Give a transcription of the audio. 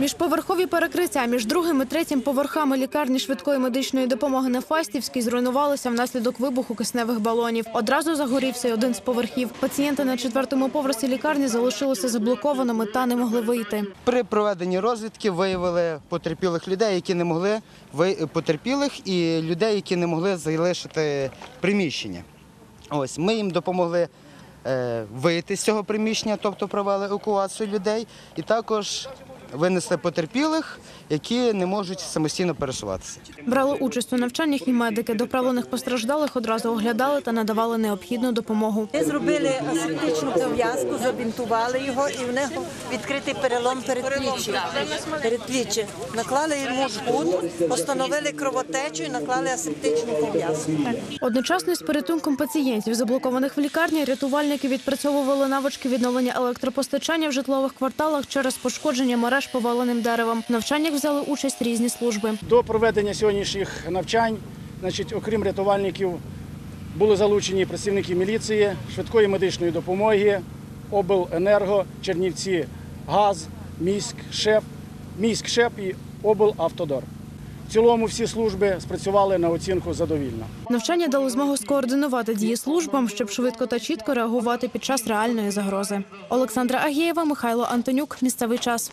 Міжповерхові перекриття між другим і третім поверхами лікарні швидкої медичної допомоги на Фастівській зруйнувалися внаслідок вибуху кисневих балонів. Одразу загорівся й один з поверхів. Пацієнти на четвертому поверсі лікарні залишилися заблокованими та не могли вийти. При проведенні розвідки виявили потерпілих людей, які не могли ви- потерпілих і людей, які не могли залишити приміщення. Ось ми їм допомогли вийти з цього приміщення, тобто провели евакуацію людей, і також винесли потерпілих, які не можуть самостійно пересуватися. Брали участь у навчаннях і медики. Доправлених постраждалих одразу оглядали та надавали необхідну допомогу. Ми зробили асептичну пов'язку, забінтували його і в нього відкритий перелом передпліччя. Передпліччя. Наклали йому жгут, постановили кровотечу і наклали асептичну пов'язку. Одночасно з порятунком пацієнтів, заблокованих в лікарні, рятувальники відпрацьовували навички відновлення електропостачання в житлових кварталах через пошкодження мереж поваленим деревом. В навчаннях взяли участь різні служби. До проведення сьогоднішніх навчань, значить, окрім рятувальників, були залучені працівники міліції, швидкої медичної допомоги, обленерго, Чернівці, ГАЗ, міськ, ШЕП, міськ ШЕП і облавтодор. В цілому всі служби спрацювали на оцінку задовільно. Навчання дало змогу скоординувати дії службам, щоб швидко та чітко реагувати під час реальної загрози. Олександра Агієва, Михайло Антонюк. Місцевий час.